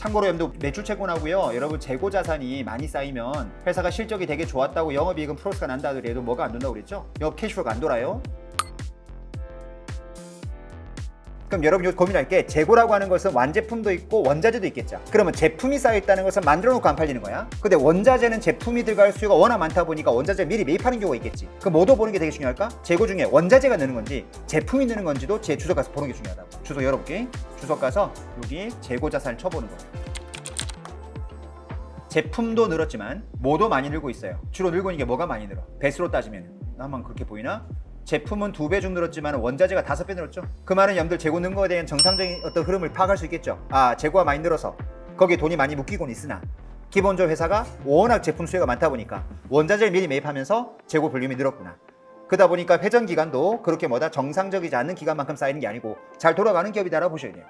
참고로 여러분들 매출 채권하고요. 여러분 재고 자산이 많이 쌓이면 회사가 실적이 되게 좋았다고 영업이익은 플러스가 난다 하더라도 뭐가 안 된다고 그랬죠? 영업 캐시플로가 안 돌아요. 그럼 여러분 요 고민할 게 재고라고 하는 것은 완제품도 있고 원자재도 있겠죠. 그러면 제품이 쌓여 있다는 것은 만들어 놓고 안 팔리는 거야. 근데 원자재는 제품이 들어갈 수요가 워낙 많다 보니까 원자재 미리 매입하는 경우가 있겠지. 그럼 뭐도 보는 게 되게 중요할까? 재고 중에 원자재가 느는 건지 제품이 느는 건지도 제 주소 가서 보는 게 중요하다고. 주소 열어볼게. 주소 가서 여기 재고 자산을 쳐보는 거야. 제품도 늘었지만 뭐도 많이 늘고 있어요. 주로 늘고 있는 게 뭐가 많이 늘어? 배수로 따지면 나만 그렇게 보이나? 제품은 두 배 중 늘었지만 원자재가 다섯 배 늘었죠. 그 말은 여러분들 재고 는 거에 대한 정상적인 어떤 흐름을 파악할 수 있겠죠. 아 재고가 많이 늘어서 거기에 돈이 많이 묶이곤 있으나 기본적으로 회사가 워낙 제품 수요가 많다 보니까 원자재를 미리 매입하면서 재고 볼륨이 늘었구나. 그러다 보니까 회전 기간도 그렇게 뭐다 정상적이지 않은 기간만큼 쌓이는 게 아니고 잘 돌아가는 기업이다라고 보셔야 돼요.